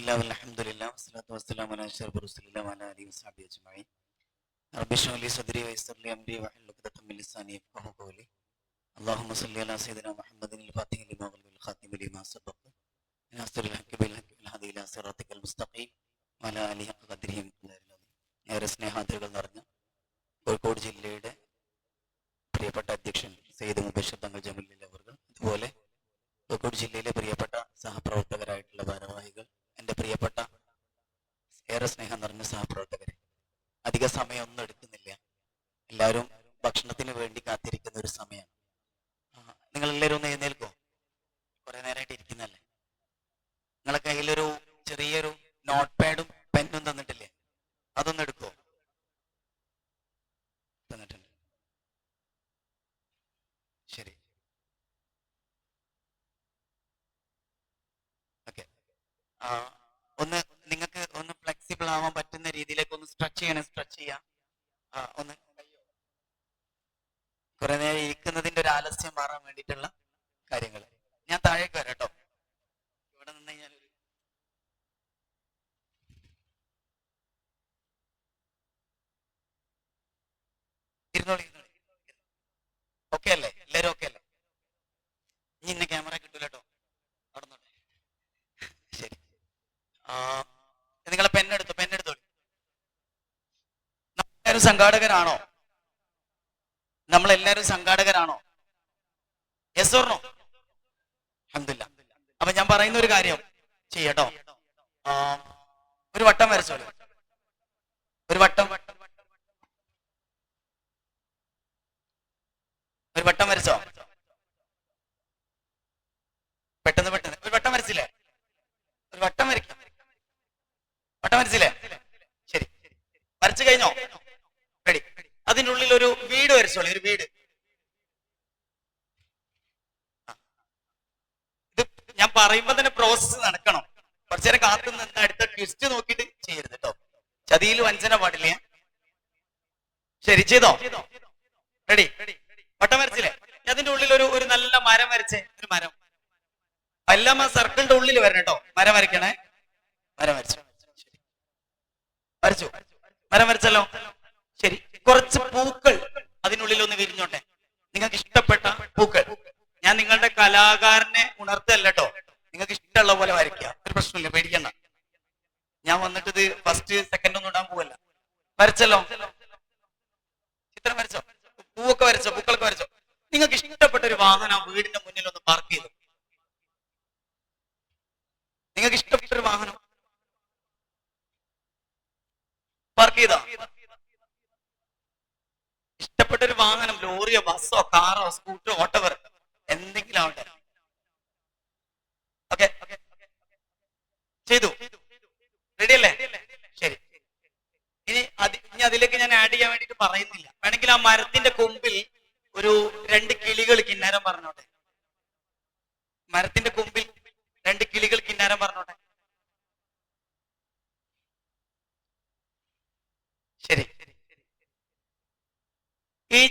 الله والحمد لله والصلاة والسلام على أشرف رسول الله وعلى آله وصحبه أجمعين رب اشرح لي صدري ويسر لي أمري واحلل عقدة من لساني يفقهوا قولي اللهم صل على سيدنا محمد الفاتح لما أغلق الخاتم لما سبق ناصر الحق بالحق والهادي إلى صراطك المستقيم وعلى آله حق قدره ഏറെ സ്നേഹാദരകൾ നിറഞ്ഞ കോഴിക്കോട് ജില്ലയുടെ പ്രിയപ്പെട്ട അധ്യക്ഷൻ സെയ്ദ് മുബഷർ തങ്ങൾ ജമീൽ അവർ അതുപോലെ കോഴിക്കോട് ജില്ലയിലെ പ്രിയപ്പെട്ട സഹപ്രവർത്തകരായിട്ടുള്ള ഭാരവാഹികൾ എന്റെ പ്രിയപ്പെട്ട ഏറെ സ്നേഹം നിറഞ്ഞ സഹപ്രവർത്തകരെ അധിക സമയം ഒന്നും എടുക്കുന്നില്ല. എല്ലാവരും ഭക്ഷണത്തിന് വേണ്ടി കാത്തിരിക്കുന്ന ഒരു സമയമാണ് നിങ്ങൾ എല്ലാവരും ഒന്ന് എഴുന്നേൽക്കോ? കുറെ നേരമായിട്ട് ഇരിക്കുന്നല്ലേ നിങ്ങളെ കയ്യിലൊരു ചെറിയൊരു നോട്ട് പാഡും പെന്നും തന്നിട്ടില്ലേ അതൊന്ന് എടുക്കോ തന്നിട്ടുണ്ട് ശരി ഓക്കെ ഒന്ന് നിങ്ങൾക്ക് ഒന്ന് ഫ്ലെക്സിബിൾ ആവാൻ പറ്റുന്ന രീതിയിലേക്ക് ഒന്ന് സ്ട്രെച്ച് ചെയ്യണം സ്ട്രെച്ച് ചെയ്യാം ആ, ഒന്ന് കുറെ നേരം ഇരിക്കുന്നതിന്റെ ഒരു ആലസ്യം മാറാൻ വേണ്ടിയിട്ടുള്ള കാര്യങ്ങൾ ഞാൻ താഴേക്ക് വരാം കേട്ടോ ഇവിടെ നിന്ന് കഴിഞ്ഞാൽ ഒരു- ഇരുന്നോളി ഇരുന്നോളി ഓക്കെ അല്ലേ എല്ലാരും ഓക്കെ അല്ലേ ഇനി ഇന്ന ക്യാമറ കിട്ടൂല കേട്ടോ അവിടെ നിന്നോട്ടെ ശരി ആ നിങ്ങളെ പെണ്ണെടുത്തു പെണ്ണെടുത്തോളി നമ്മളെല്ലാരും സംഘാടകരാണോ? നമ്മളെല്ലാരും സംഘാടകരാണോ യെസ് ഓർണോ അഹമ്മദില്ല അപ്പൊ ഞാൻ പറയുന്ന ഒരു കാര്യം ചെയ്യട്ടോ. ഒരു വട്ടം വരച്ചോളൂ ഒരു വട്ടം. ഒരു വട്ടം വരച്ചോ പെട്ടെന്ന് പെട്ടെന്ന് ഒരു വട്ടം വരച്ചില്ലേ ഒരു വട്ടം വരയ്ക്കാം വട്ടം വരച്ചില്ലേ ശരി വരച്ചു കഴിഞ്ഞോ റെഡി അതിന്റെ ഉള്ളിൽ ഒരു വീട് വരച്ചോളി ഒരു വീട് ആ. ഇത് ഞാൻ പറയുമ്പോ തന്നെ പ്രോസസ്സ് നടക്കണം. കുറച്ചു നേരം കാത്തു നിന്ന് അടുത്ത ട്വിസ്റ്റ് നോക്കിയിട്ട് ചെയ്യരുത് കേട്ടോ ചതിയിൽ വഞ്ചന പാടില്ലേ. ശരി ചെയ്തോ? റെഡി വട്ടം വരച്ചില്ലേ? അതിന്റെ ഉള്ളിൽ ഒരു ഒരു നല്ല മരം വരച്ചേ ഒരു മരം. എല്ലാം ആ സർക്കിളിന്റെ ഉള്ളിൽ വരണം കേട്ടോ മരം വരയ്ക്കണേ. മരം വരച്ചു. വരച്ചു. മരം വരച്ചല്ലോ? ശരി. കുറച്ച് പൂക്കൾ അതിനുള്ളിൽ ഒന്ന് വിരിഞ്ഞോട്ടെ. നിങ്ങൾക്ക് ഇഷ്ടപ്പെട്ട പൂക്കൾ. ഞാൻ നിങ്ങളുടെ കലാകാരനെ ഉണർത്തല്ല നിങ്ങൾക്ക് ഇഷ്ടമുള്ള പോലെ വരയ്ക്കുക. ഒരു പ്രശ്നമില്ല പേടിക്കണ്ട. ഞാൻ വന്നിട്ട് ഇത് ഫസ്റ്റ് സെക്കൻഡ് ഒന്നും ഇടാൻ പോവല്ല. വരച്ചല്ലോ. ചിത്രം വരച്ചോ? പൂവൊക്കെ വരച്ചോ? പൂക്കളൊക്കെ വരച്ചോ? നിങ്ങൾക്ക് ഇഷ്ടപ്പെട്ട ഒരു വാഹനം വീടിന്റെ മുന്നിൽ ഒന്ന് പാർക്ക് ചെയ്തു? നിങ്ങൾക്ക് ഇഷ്ടപ്പെട്ട ഒരു വാഹനം പാർക്ക് ചെയ്ത? ഇഷ്ടപ്പെട്ട ഒരു വാഹനം ലോറിയോ ബസ്സോ കാറോ സ്കൂട്ടറോ ഓട്ടോവർ എന്തെങ്കിലും ആവട്ടെ ഓക്കെ ചെയ്തു റെഡി അല്ലേ ശരി ഇനി അത് ഇനി അതിലേക്ക് ഞാൻ ആഡ് ചെയ്യാൻ വേണ്ടിട്ട് പറയുന്നില്ല. വേണമെങ്കിൽ ആ മരത്തിന്റെ കൊമ്പിൽ ഒരു രണ്ട് കിളികൾ കിന്നാരം പറഞ്ഞോട്ടെ. മരത്തിന്റെ കൊമ്പിൽ രണ്ട് കിളികൾ കിന്നാരം പറഞ്ഞോട്ടെ. ശരി. ഈ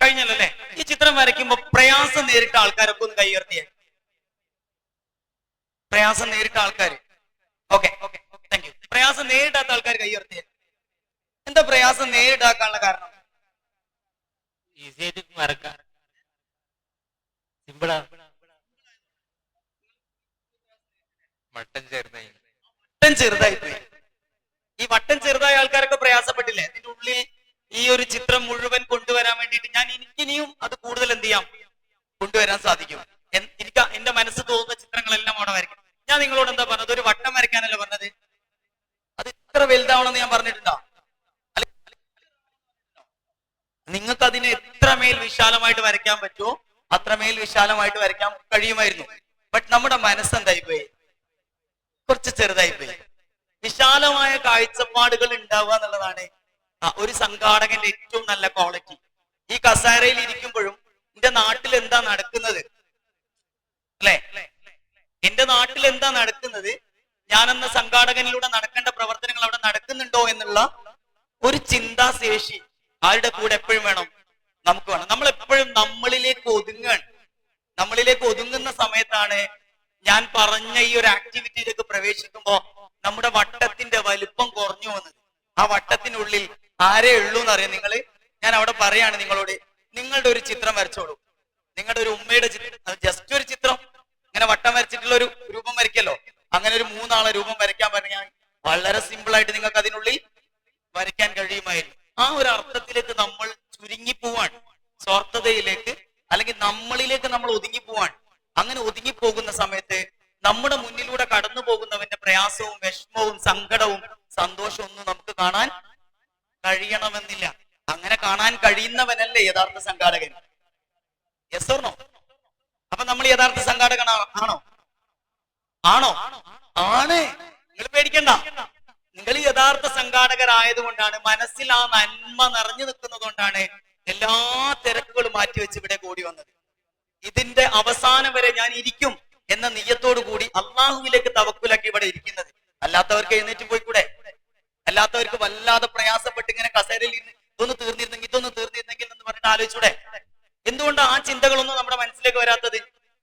കഴിഞ്ഞല്ലോ? അല്ലെ ഈ ചിത്രം വരയ്ക്കുമ്പോ പ്രയാസം നേരിട്ട ആൾക്കാരൊക്കെ ഒന്ന് കൈ ഉയർത്തിയേ പ്രയാസം നേരിട്ട ആൾക്കാർ ഓക്കെ. ഓക്കെ. താങ്ക് യു പ്രയാസം നേരിടാത്ത ആൾക്കാർ കൈ ഉയർത്തിയേ എന്താ പ്രയാസം നേരിടാക്കാനുള്ള കാരണം? സിമ്പിളാ മട്ടൻ ചെറുതായി. പോയി ഈ വട്ടം ചെറുതായ ആൾക്കാരൊക്കെ പ്രയാസപ്പെട്ടില്ലേ? അതിന്റെ ഉള്ളിൽ ഈ ഒരു ചിത്രം മുഴുവൻ കൊണ്ടുവരാൻ വേണ്ടിയിട്ട് ഞാൻ എനിക്കിനിയും അത് കൂടുതൽ എന്ത് ചെയ്യാം? കൊണ്ടുവരാൻ സാധിക്കും. എനിക്ക് എന്റെ മനസ്സ് തോന്നുന്ന ചിത്രങ്ങളെല്ലാം അവിടെ വരയ്ക്കും ഞാൻ നിങ്ങളോട് എന്താ പറഞ്ഞത്? ഒരു വട്ടം വരയ്ക്കാനല്ലേ പറഞ്ഞത്? അത് ഇത്ര വലുതാവണമെന്ന് ഞാൻ പറഞ്ഞിട്ടുണ്ടോ? നിങ്ങൾക്ക് അതിനെ എത്രമേൽ വിശാലമായിട്ട് വരയ്ക്കാൻ പറ്റുമോ അത്രമേൽ വിശാലമായിട്ട് വരയ്ക്കാൻ കഴിയുമായിരുന്നു. ബട്ട് നമ്മുടെ മനസ്സ് എന്തായി പോയി? കുറച്ച് ചെറുതായി പോയി. വിശാലമായ കാഴ്ചപ്പാടുകൾ ഉണ്ടാവുക എന്നുള്ളതാണ് ഒരു സംഘാടകന്റെ ഏറ്റവും നല്ല ക്വാളിറ്റി ഈ കസേരയിൽ ഇരിക്കുമ്പോഴും എന്റെ നാട്ടിൽ എന്താ നടക്കുന്നത്? അല്ലേ? എന്റെ നാട്ടിൽ എന്താ നടക്കുന്നത്? ഞാനെന്ന സംഘാടകനിലൂടെ നടക്കേണ്ട പ്രവർത്തനങ്ങൾ അവിടെ നടക്കുന്നുണ്ടോ? എന്നുള്ള ഒരു ചിന്താശേഷി ആരുടെ കൂടെ എപ്പോഴും വേണം? നമുക്ക് വേണം. നമ്മൾ എപ്പോഴും നമ്മളിലേക്ക് ഒതുങ്ങാണ്. നമ്മളിലേക്ക് ഒതുങ്ങുന്ന സമയത്താണ് ഞാൻ പറഞ്ഞ ഈ ഒരു ആക്ടിവിറ്റിയിലേക്ക് പ്രവേശിക്കുമ്പോ നമ്മുടെ വട്ടത്തിന്റെ വലുപ്പം കുറഞ്ഞു വന്നത് ആ വട്ടത്തിനുള്ളിൽ ആരേ ഉള്ളൂ എന്നറിയാം നിങ്ങൾ ഞാൻ അവിടെ പറയാണ് നിങ്ങളോട് നിങ്ങളുടെ ഒരു ചിത്രം വരച്ചോളൂ. നിങ്ങളുടെ ഒരു ഉമ്മയുടെ ചിത്രം ജസ്റ്റ് ഒരു ചിത്രം. ഇങ്ങനെ വട്ടം വരച്ചിട്ടുള്ള ഒരു രൂപം വരയ്ക്കല്ലോ. അങ്ങനെ ഒരു മൂന്നാളെ രൂപം വരയ്ക്കാൻ പറഞ്ഞാൽ വളരെ സിമ്പിൾ ആയിട്ട് നിങ്ങൾക്ക് അതിനുള്ളിൽ വരയ്ക്കാൻ കഴിയുമായിരുന്നു. ആ ഒരു അർത്ഥത്തിലേക്ക് നമ്മൾ ചുരുങ്ങി പോവാണ് സ്വാർത്ഥതയിലേക്ക് അല്ലെങ്കിൽ നമ്മളിലേക്ക് നമ്മൾ ഒതുങ്ങി പോവാണ് അങ്ങനെ ഒതുങ്ങി പോകുന്ന സമയത്ത് നമ്മുടെ മുന്നിലൂടെ കടന്നു പോകുന്നവന്റെ പ്രയാസവും വിഷമവും സങ്കടവും സന്തോഷവും ഒന്നും നമുക്ക് കാണാൻ കഴിയണമെന്നില്ല. അങ്ങനെ കാണാൻ കഴിയുന്നവനല്ലേ യഥാർത്ഥ സംഘാടകൻ? യെസ് ഓർണോ അപ്പൊ നമ്മൾ യഥാർത്ഥ സംഘാടകൻ ആണോ? ആണോ? ആണ്. നിങ്ങൾ പേടിക്കണ്ട. നിങ്ങൾ യഥാർത്ഥ സംഘാടകരായതുകൊണ്ടാണ് മനസ്സിൽ ആ നന്മ നിറഞ്ഞു നിൽക്കുന്നത് കൊണ്ടാണ് എല്ലാ തിരക്കുകളും മാറ്റിവെച്ച് ഇവിടെ കൂടി വന്നത്. ഇതിന്റെ അവസാനം വരെ ഞാൻ ഇരിക്കും എന്ന നീയത്തോടു കൂടി അള്ളാഹുവിലേക്ക് തവക്കുലാക്കി ഇവിടെ ഇരിക്കുന്നത്. അല്ലാത്തവർക്ക് എഴുന്നേറ്റ് പോയിക്കൂടെ? അല്ലാത്തവർക്ക് വല്ലാതെ പ്രയാസപ്പെട്ട് ഇങ്ങനെ കസേരയിൽ ഇരുന്ന് ഇതൊന്ന് തീർന്നിരുന്നെങ്കിൽ ഇതൊന്ന് തീർന്നിരുന്നെങ്കിൽ എന്ന് പറഞ്ഞിട്ട് ആലോചിച്ചൂടെ? എന്തുകൊണ്ട് ആ ചിന്തകളൊന്നും നമ്മുടെ മനസ്സിലേക്ക് വരാത്തത്?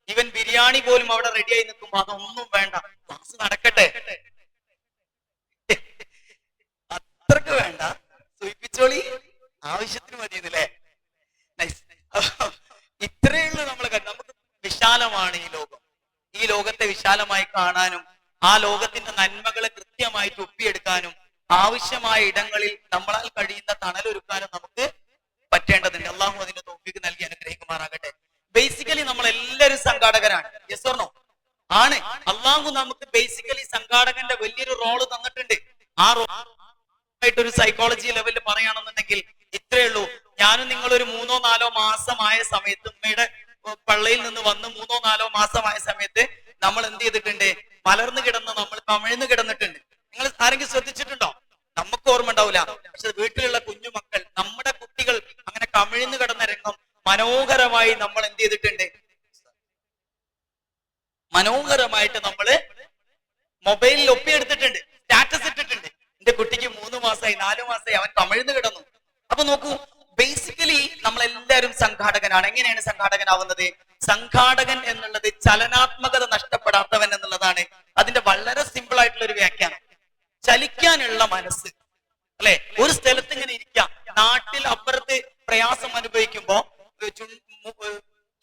ഇവൻ ബിരിയാണി പോലും അവിടെ റെഡിയായി നിൽക്കുമ്പോ അതൊന്നും വേണ്ട. ക്ലാസ് നടക്കട്ടെ അത്രയ്ക്ക് വേണ്ട സൂചിപ്പിച്ചോളി ആവശ്യത്തിന് മതിയെന്നല്ലേ Nice. ഇത്രയേ ഉള്ളൂ നമ്മളെ കാര്യം നമുക്ക് വിശാലമാണ് ഈ ലോകം ഈ ലോകത്തെ വിശാലമായി കാണാനും ആ ലോകത്തിന്റെ നന്മകളെ കൃത്യമായിട്ട് ഒപ്പിയെടുക്കാനും ആവശ്യമായ ഇടങ്ങളിൽ നമ്മളാൽ കഴിയുന്ന തണലൊരുക്കാനും നമുക്ക് പറ്റേണ്ടതുണ്ട്. അള്ളാഹു അതിന് തോക്കിക്ക് നൽകി അനുഗ്രഹിക്കുമാറാകട്ടെ. ബേസിക്കലി നമ്മൾ എല്ലാവരും സംഘാടകരാണ് യെസ് ഓർണോ ആണ്. അള്ളാഹു നമുക്ക് ബേസിക്കലി സംഘാടകന്റെ വലിയൊരു റോൾ തന്നിട്ടുണ്ട്. ആ ഒരു സൈക്കോളജി ലെവലിൽ പറയുകയാണെന്നുണ്ടെങ്കിൽ ഇത്രയേ ഉള്ളൂ. ഞാനും നിങ്ങൾ ഒരു മൂന്നോ നാലോ മാസമായ സമയത്ത് ഉമ്മയുടെ പള്ളിയിൽ നിന്ന് വന്ന് മൂന്നോ നാലോ മാസമായ സമയത്ത് നമ്മൾ എന്ത് ചെയ്തിട്ടുണ്ട്? മലർന്നു കിടന്ന് നമ്മൾ കമിഴ്ന്നു കിടന്നിട്ടുണ്ട്. നിങ്ങൾ ആരെങ്കിലും ശ്രദ്ധിച്ചിട്ടുണ്ടോ? നമുക്ക് ഓർമ്മ ഉണ്ടാവില്ല. പക്ഷെ വീട്ടിലുള്ള കുഞ്ഞുമക്കൾ നമ്മുടെ കുട്ടികൾ അങ്ങനെ കമിഴ്ന്നു കിടന്ന രംഗം മനോഹരമായി നമ്മൾ എന്ത് ചെയ്തിട്ടുണ്ട്? മനോഹരമായിട്ട് നമ്മൾ മൊബൈലിൽ ഒപ്പിയെടുത്തിട്ടുണ്ട്. സ്റ്റാറ്റസ് ഇട്ടിട്ടുണ്ട്. എന്റെ കുട്ടിക്ക് മൂന്ന് മാസമായി നാലു മാസമായി അവൻ തമിഴ്ന്ന് കിടന്നു. അപ്പൊ നോക്കൂ ബേസിക്കലി നമ്മൾ എല്ലാവരും സംഘാടകനാണ്. എങ്ങനെയാണ് സംഘാടകനാവുന്നത്? സംഘാടകൻ എന്നുള്ളത് ചലനാത്മകത നഷ്ടപ്പെടാത്തവൻ എന്നുള്ളതാണ് അതിന്റെ വളരെ സിമ്പിൾ ആയിട്ടുള്ള ഒരു വ്യാഖ്യാനം. ചലിക്കാനുള്ള മനസ്സ് അല്ലെ? ഒരു സ്ഥലത്ത് ഇങ്ങനെ ഇരിക്കാം. നാട്ടിൽ അപ്പുറത്ത് പ്രയാസം അനുഭവിക്കുമ്പോ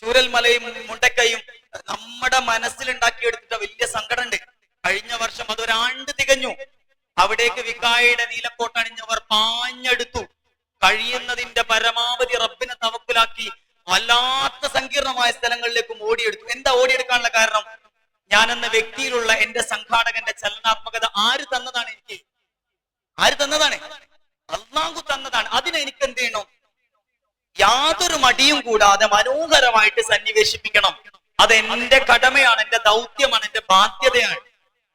ചൂരൽമലയും മുണ്ടക്കയും നമ്മുടെ മനസ്സിലുണ്ടാക്കിയെടുത്തിട്ട വലിയ സങ്കടമുണ്ട്. കഴിഞ്ഞ വർഷം അതൊരാണ്ട് തികഞ്ഞു. അവിടേക്ക് വിക്കായുടെ നീലക്കോട്ടണിഞ്ഞവർ പാഞ്ഞെടുത്തു. കഴിയുന്നതിന്റെ പരമാവധി റബ്ബിനെ തവക്കുലാക്കി വല്ലാത്ത സങ്കീർണമായ സ്ഥലങ്ങളിലേക്കും ഓടിയെടുത്തു. എന്താ ഓടിയെടുക്കാനുള്ള കാരണം? ഞാൻ എന്ന വ്യക്തിയിലുള്ള എന്റെ സംഘാടകന്റെ ചലനാത്മകത ആര് തന്നതാണ് എനിക്ക്? ആര് തന്നതാണ്? അള്ളാഹു തന്നതാണ്. അതിനെനിക്ക് എന്ത് ചെയ്യണം? യാതൊരു മടിയും കൂടാതെ മനോഹരമായിട്ട് സന്നിവേശിപ്പിക്കണം. അത് എന്റെ കടമയാണ് എന്റെ ദൗത്യമാണ് എന്റെ ബാധ്യതയാണ്.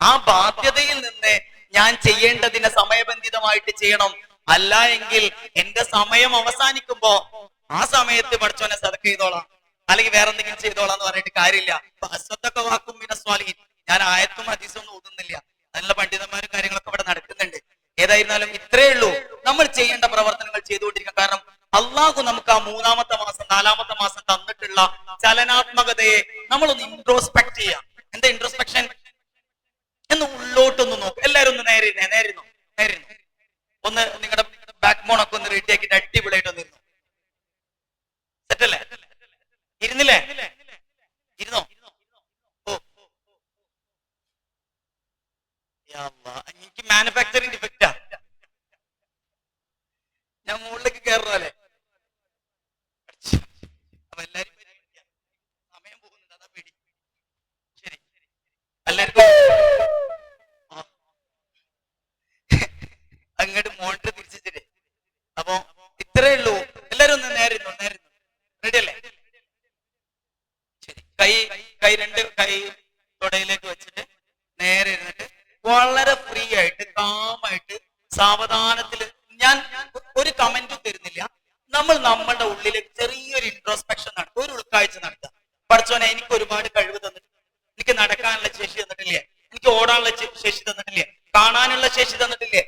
ആ ബാധ്യതയിൽ നിന്ന് ഞാൻ ചെയ്യേണ്ടതിനെ സമയബന്ധിതമായിട്ട് ചെയ്യണം. അല്ല എങ്കിൽ എന്റെ സമയം അവസാനിക്കുമ്പോ ആ സമയത്ത് പഠിച്ചോനെ സതക്ക് ചെയ്തോളാം. അല്ലെങ്കിൽ വേറെ എന്തെങ്കിലും ചെയ്തോളാം എന്ന് പറഞ്ഞിട്ട് കാര്യമില്ല. അശ്വത്തൊക്കെ വാക്കും പിന്നെ സ്വാലിഹിൻ ഞാൻ ആയത്തും ഹദീസൊന്നും ഊതുന്നില്ല നല്ല പണ്ഡിതന്മാരും കാര്യങ്ങളൊക്കെ ഇവിടെ നടക്കുന്നുണ്ട്. ഏതായിരുന്നാലും ഇത്രയേ ഉള്ളൂ. നമ്മൾ ചെയ്യേണ്ട പ്രവർത്തനങ്ങൾ ചെയ്തുകൊണ്ടിരിക്കുക. കാരണം അള്ളാഹു നമുക്ക് ആ മൂന്നാമത്തെ മാസം നാലാമത്തെ മാസം തന്നിട്ടുള്ള ചലനാത്മകതയെ നമ്മളൊന്ന് ഇൻട്രോസ്പെക്ട് ചെയ്യാം. എന്താ ഇൻട്രോസ്പെക്ഷൻ എന്ന് ഉള്ളോട്ടൊന്ന് നോക്കും. എല്ലാരും ഒന്ന് നേരിരുന്നേ നേരിരുന്നു നേരെ ഇരുന്നോ, നേരെ ഒന്ന് നിങ്ങളുടെ ബാക്ക് ബോണൊക്കെ ഒക്കെ ഒന്ന് റെഡി ആക്കിയിട്ട് അടിപൊളിയായിട്ട് ഒന്ന് സെറ്റല്ലേ ഇരുന്നില്ലേ? ഇരുന്നോ? എനിക്ക് മാനുഫാക്ചറിംഗ് ഡിഫക്റ്റാ ഞാൻ മുകളിലേക്ക് കയറണല്ലേ അപ്പൊ എല്ലാരും പരിഗണിക്കാം. സമയം പോകുന്നുണ്ട് അതാ പേടി ശരി എല്ലാവർക്കും ആ. അങ്ങോട്ട് മോണിറ്റർ തിരിച്ചിട്ടേ അപ്പൊ ഇത്രേ ഉള്ളൂ എല്ലാരും ഒന്ന് നേരുന്നു നേരുന്നു റെഡി അല്ലേ ശരി കൈ കൈ രണ്ട് കൈ തുടയിലേക്ക് വെച്ചിട്ട് നേരെ ഇരുന്നിട്ട് വളരെ ഫ്രീ ആയിട്ട് കാമായിട്ട് സാവധാനത്തിൽ ഞാൻ ഒരു കമന്റും തരുന്നില്ല നമ്മൾ നമ്മളുടെ ഉള്ളിലേക്ക് ചെറിയൊരു ഇൻട്രോസ്പെക്ഷൻ നടത്തുക ഒരു ഉൾക്കാഴ്ച നടത്തുക പഠിച്ചോനെ എനിക്ക് ഒരുപാട് കഴിവ് തന്നിട്ടുണ്ട് എനിക്ക് നടക്കാനുള്ള ശേഷി തന്നിട്ടില്ലേ എനിക്ക് ഓടാനുള്ള ശേഷി തന്നിട്ടില്ലേ? കാണാനുള്ള ശേഷി തന്നിട്ടില്ലേ?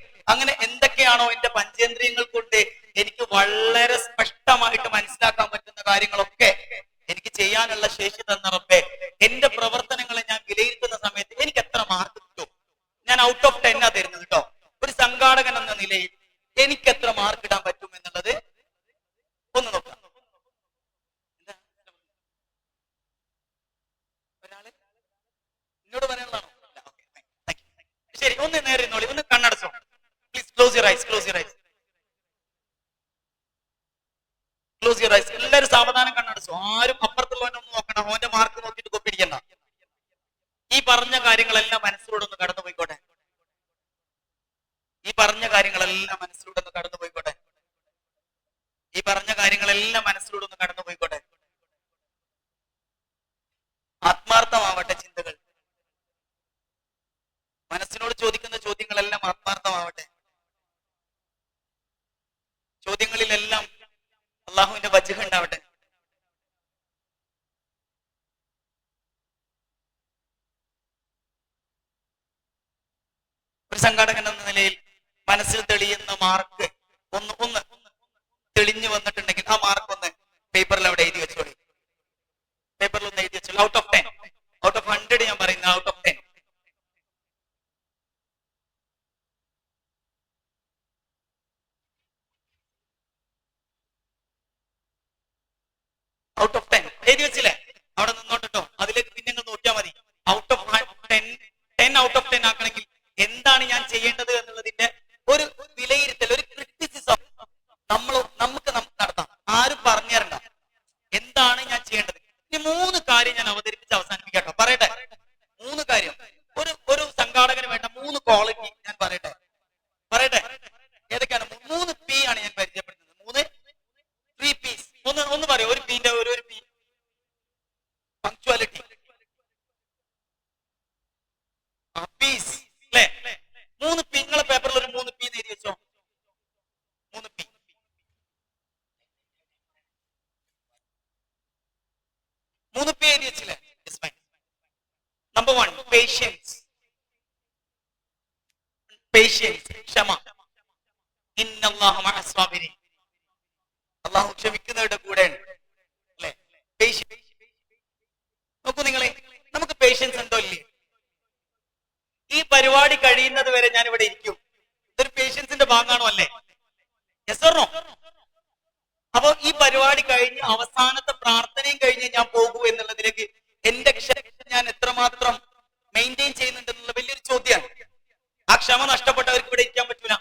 എങ്ങനെ ഞാൻ പോകൂ എന്നുള്ളതിലേക്ക് എന്റെ ക്ഷമ ഞാൻ എത്രമാത്രം മെയിന്റെയിൻ ചെയ്യുന്നുണ്ടെന്നുള്ള വലിയൊരു ചോദ്യമാണ്. ആ ക്ഷമ നഷ്ടപ്പെട്ടവർക്ക് ഇവിടെ ഇരിക്കാൻ പറ്റൂല.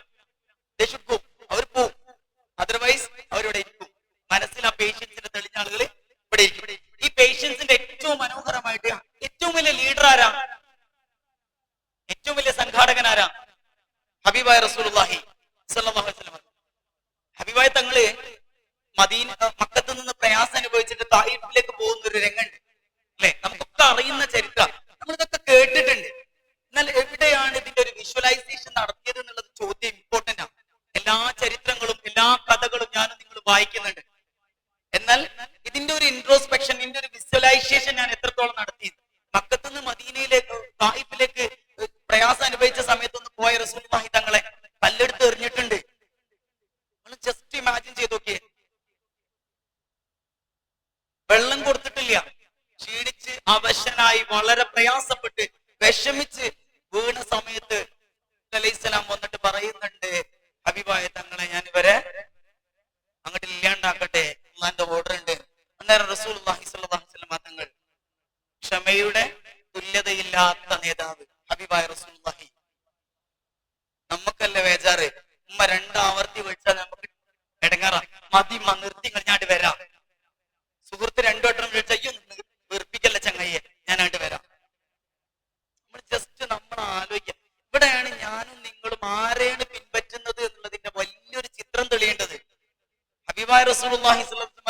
പ്രയാസം അനുഭവിച്ച സമയത്തൊന്ന് പോയ റസൂൽ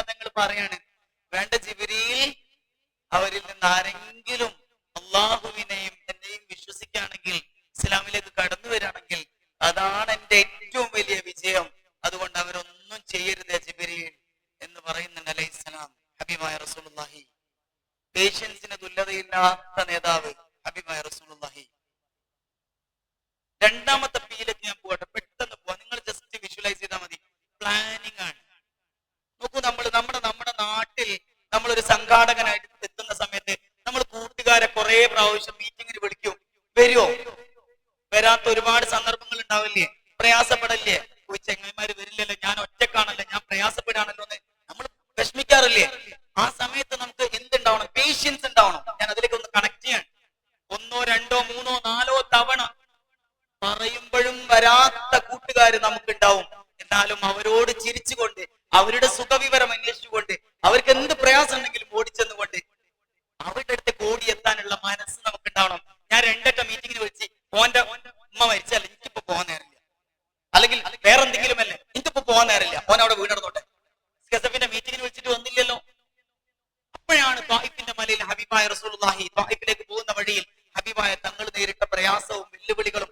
തങ്ങൾ പറയാണ് വേണ്ട ജിബിരിയിൽ അവരിൽ നിന്ന് ആരെങ്കിലും വരാത്ത ഒരുപാട് സന്ദർഭങ്ങൾ ഉണ്ടാവില്ലേ? പ്രയാസപ്പെടല്ലേ? പോയി ചെങ്ങന്മാര് വരില്ലല്ലോ. ഞാൻ ഒറ്റക്കാണല്ലോ. ഞാൻ പ്രയാസപ്പെടാണല്ലോ എന്ന് നമ്മൾ വിഷമിക്കാറില്ലേ? ആ സമയത്ത് നമുക്ക് എന്തുണ്ടാവണം? പേഷ്യൻസ് ഉണ്ടാവണം. ഞാൻ അതിലേക്ക് ഒന്ന് കണക്ട് ചെയ്യാൻ ഒന്നോ രണ്ടോ മൂന്നോ നാലോ തവണ പറയുമ്പോഴും വരാത്ത കൂട്ടുകാർ നമുക്കുണ്ടാവും. എന്നാലും അവരോട് ചിരിച്ചുകൊണ്ട് അവരുടെ സുഖവിവരം അന്വേഷിച്ചുകൊണ്ട് അവർക്ക് എന്ത് പ്രയാസം ഉണ്ടെങ്കിലും ഓടിച്ചെന്നുകൊണ്ട് അവരുടെ അടുത്തേക്ക് ഓടിയെത്താനുള്ള മനസ്സ് നമുക്ക് ഉണ്ടാവണം ഞാൻ രണ്ടറ്റ മീറ്റിംഗിൽ വിളിച്ച് ഓന്റെ ഉമ്മ മരിച്ചല്ലേ എനിക്കിപ്പോ പോകാൻ നേരമില്ല. അല്ലെങ്കിൽ വേറെ എന്തെങ്കിലും അല്ലേ എനിക്കിപ്പോ പോകാൻ നേരമില്ല. ഓൻ അവിടെ വീണടന്നോട്ടെ ഗസഫിന്റെ മീറ്റിങ്ങിന് വിളിച്ചിട്ട് വന്നില്ലല്ലോ. അപ്പോഴാണ് ത്വായിഫിന്റെ മലയിൽ ഹബീബായ റസൂലുള്ളാഹി ത്വായിഫിലേക്ക് പോകുന്ന വഴിയിൽ ഹബീബായ തങ്ങൾ നേരിട്ട പ്രയാസവും വെല്ലുവിളികളും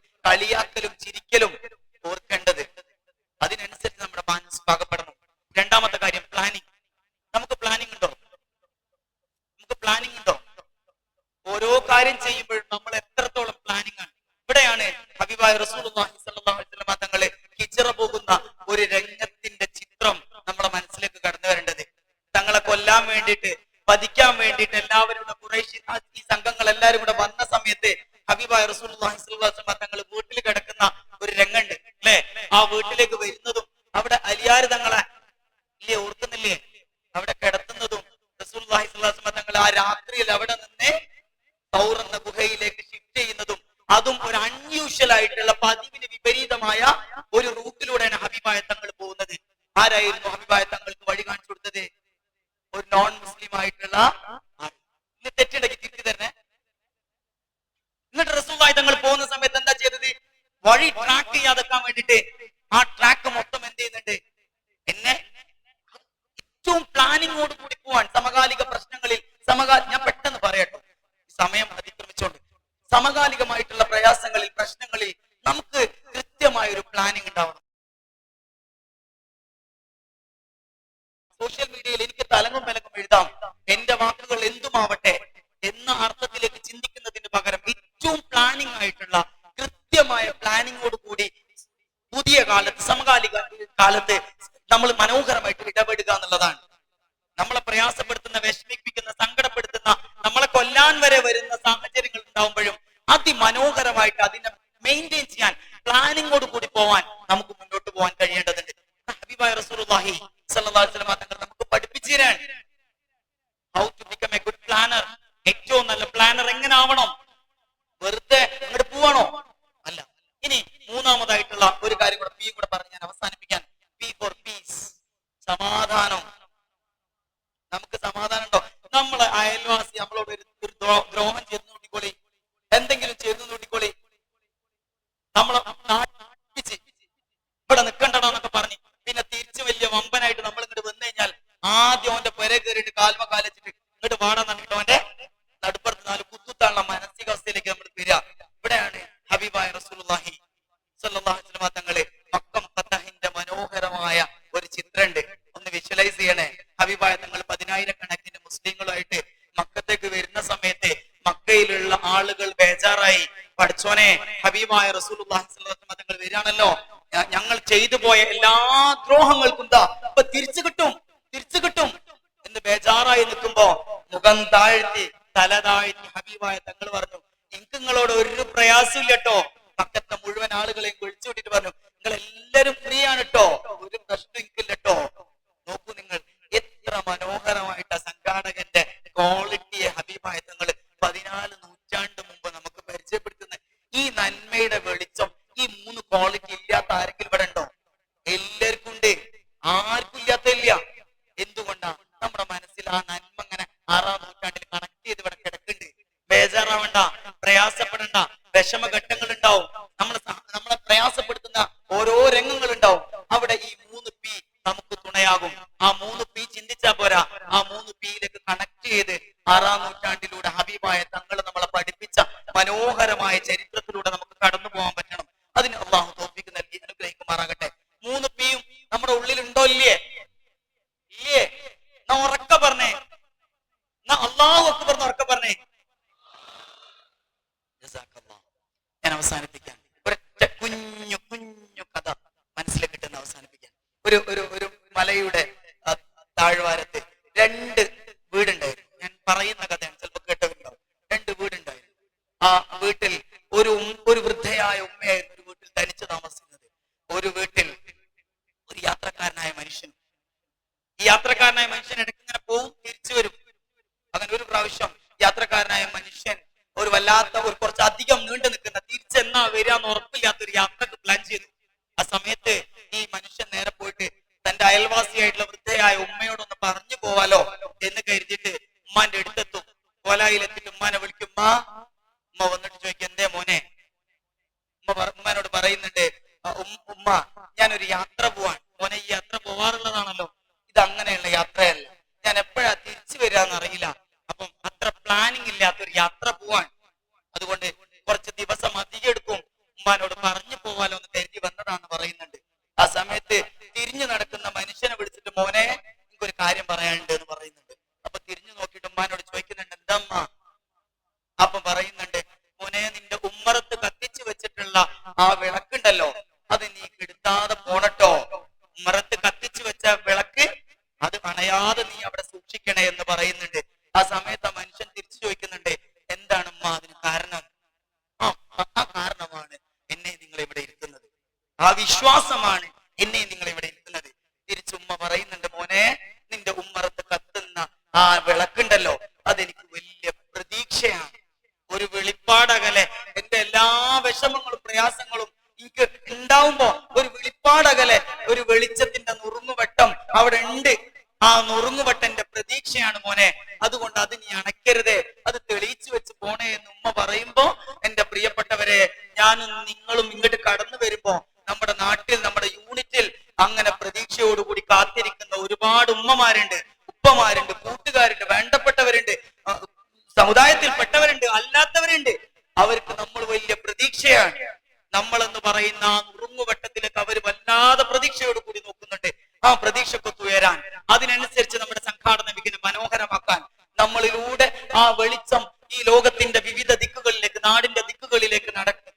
ഒരു അൺയൂഷ്വൽ ആയിട്ടുള്ള പതിവിന് വിപരീതമായ ഒരു റൂട്ടിലൂടെയാണ് ഹബീബായ തങ്ങൾ പോകുന്നത്. ആരായിരുന്നു ഹബീബായ തങ്ങൾക്ക് വഴി കാണിച്ചു കൊടുത്തത്? ഒരു നോൺ മുസ്ലിം ആയിട്ടുള്ള. ഇന്ന് തെറ്റുണ്ടെങ്കിൽ തിരിച്ചു തരണേ. എന്നിട്ട് റസൂലായി തങ്ങൾ പോകുന്ന സമയത്ത് എന്താ ചെയ്തത്? വഴി ട്രാക്ക് ചെയ്യാതെക്കാൻ വേണ്ടിട്ട് കൃത്യമായ പ്ലാനിങ്ങോട് കൂടി പുതിയ കാലത്ത് സമകാലിക കാലത്ത് നമ്മൾ മനോഹരമായിട്ട് ഇടപെടുക എന്നുള്ളതാണ്. നമ്മളെ പ്രയാസപ്പെടുത്തുന്ന വിഷമിപ്പിക്കുന്ന സങ്കടപ്പെടുത്തുന്ന നമ്മളെ കൊല്ലാൻ വരെ വരുന്ന സാഹചര്യങ്ങൾ ഉണ്ടാവുമ്പോഴും അതിമനോഹരമായിട്ട് അതിനെ മെയിന്റെയിൻ ചെയ്യാൻ പ്ലാനിങ്ങോട് കൂടി പോവാൻ നമുക്ക് മുന്നോട്ട് പോകാൻ കഴിയേണ്ടതുണ്ട്. റസൂലുള്ളാഹി അലൈഹി തങ്ങൾ നമുക്ക് പഠിപ്പിച്ചു how to become a good planner ഏറ്റവും നല്ല പ്ലാനർ എങ്ങനെ ആവണം? വെറുതെ അങ്ങോട്ട് പോവാണോ? മൂന്നാമതായിട്ടുള്ള ഒരു കാര്യം കൂടെ പി കൂടെ പറഞ്ഞ് ഞാൻ അവസാനിപ്പിക്കാൻ പി ഫോർ പീസ് സമാധാനം. നമുക്ക് സമാധാനം ഉണ്ടോ? നമ്മളെ അയൽവാസി നമ്മളോട് ഒരു ദ്രോഹം ചെയ്തു നോട്ടിക്കോളി എന്തെങ്കിലും ചെയ്തു നോട്ടിക്കോളി പോയ എല്ലാ ദ്രോഹങ്ങൾക്കും എന്താ ഇപ്പൊ തിരിച്ചു കിട്ടും തിരിച്ചു കിട്ടും എന്ന് ബേജാറായി നിൽക്കുമ്പോ മുഖം താഴ്ത്തി തല താഴ്ത്തി ഹബീബായ തങ്ങൾ പറഞ്ഞു എനിക്ക് നിങ്ങളോട് ഒരു പ്രയാസമില്ല കേട്ടോ പക്കത്തെ മുഴുവൻ ആളുകളെയും വിളിച്ചു വിട്ടിട്ട് പറഞ്ഞു നിങ്ങൾ എല്ലാരും ഫ്രീ ആണ് കേട്ടോ ഒരു പ്രശ്നം എനിക്കില്ല കേട്ടോ വരിക എന്ന് ഉറപ്പില്ലാത്തൊരു യാത്ര ave, ela നിങ്ങളും ഇങ്ങോട്ട് കടന്നു വരുമ്പോ നമ്മുടെ നാട്ടിൽ നമ്മുടെ യൂണിറ്റിൽ അങ്ങനെ പ്രതീക്ഷയോടുകൂടി കാത്തിരിക്കുന്ന ഒരുപാട് ഉമ്മമാരുണ്ട് ഉപ്പമാരുണ്ട് കൂട്ടുകാരുണ്ട് വേണ്ടപ്പെട്ടവരുണ്ട് സമുദായത്തിൽപ്പെട്ടവരുണ്ട് അല്ലാത്തവരുണ്ട്. അവർക്ക് നമ്മൾ വലിയ പ്രതീക്ഷയാണ്. നമ്മളെന്ന് പറയുന്ന ആ നുറുങ്ങുവട്ടത്തിലേക്ക് അവർ വല്ലാതെ പ്രതീക്ഷയോട് കൂടി നോക്കുന്നുണ്ട്. ആ പ്രതീക്ഷക്കൊത്ത് ഉയരാൻ. അതിനനുസരിച്ച് നമ്മുടെ സംഘാടന വിഘ്നം മനോഹരമാക്കാൻ നമ്മളിലൂടെ ആ വെളിച്ചം ഈ ലോകത്തിന്റെ വിവിധ ദിക്കുകളിലേക്ക് നാടിന്റെ ദിക്കുകളിലേക്ക് നടക്കും.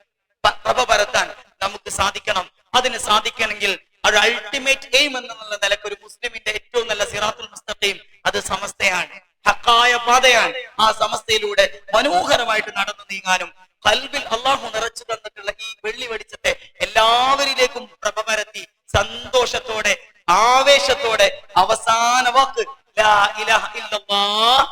പ്രഭ പരത്താൻ നമുക്ക് സാധിക്കണം. അതിന് സാധിക്കണമെങ്കിൽ അത് അൾട്ടിമേറ്റ് എയിം എന്നുള്ള നിലയ്ക്ക് ഒരു മുസ്ലിമിന്റെ ഏറ്റവും നല്ല സിറാത്തുൽ മുസ്തഖീം അത് സമസ്തയാണ്. ഹക്കായ പാതയാണ്. ആ സമസ്തയിലൂടെ മനോഹരമായിട്ട് നടന്നു നീങ്ങാനും കൽവിൽ അള്ളാഹു നിറച്ചു തന്നിട്ടുള്ള ഈ വെള്ളി വെടിച്ചത്തെ എല്ലാവരിലേക്കും പ്രഭ പരത്തി സന്തോഷത്തോടെ ആവേശത്തോടെ അവസാന വാക്ക് ലാ ഇലാഹ ഇല്ലല്ലാഹ്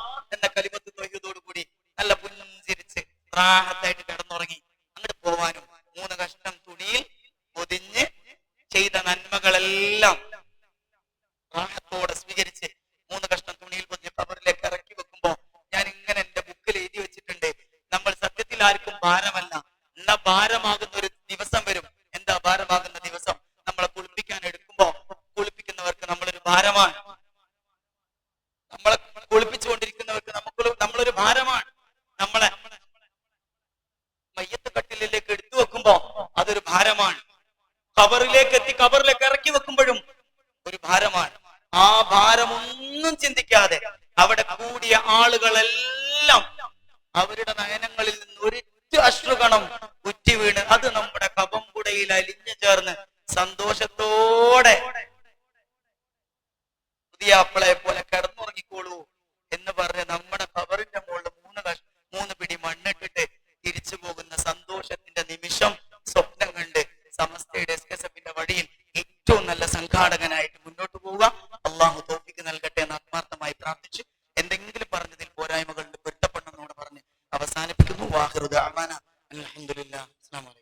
ഭാരമാണ്. കബറിലേക്ക് എത്തി കബറിൽ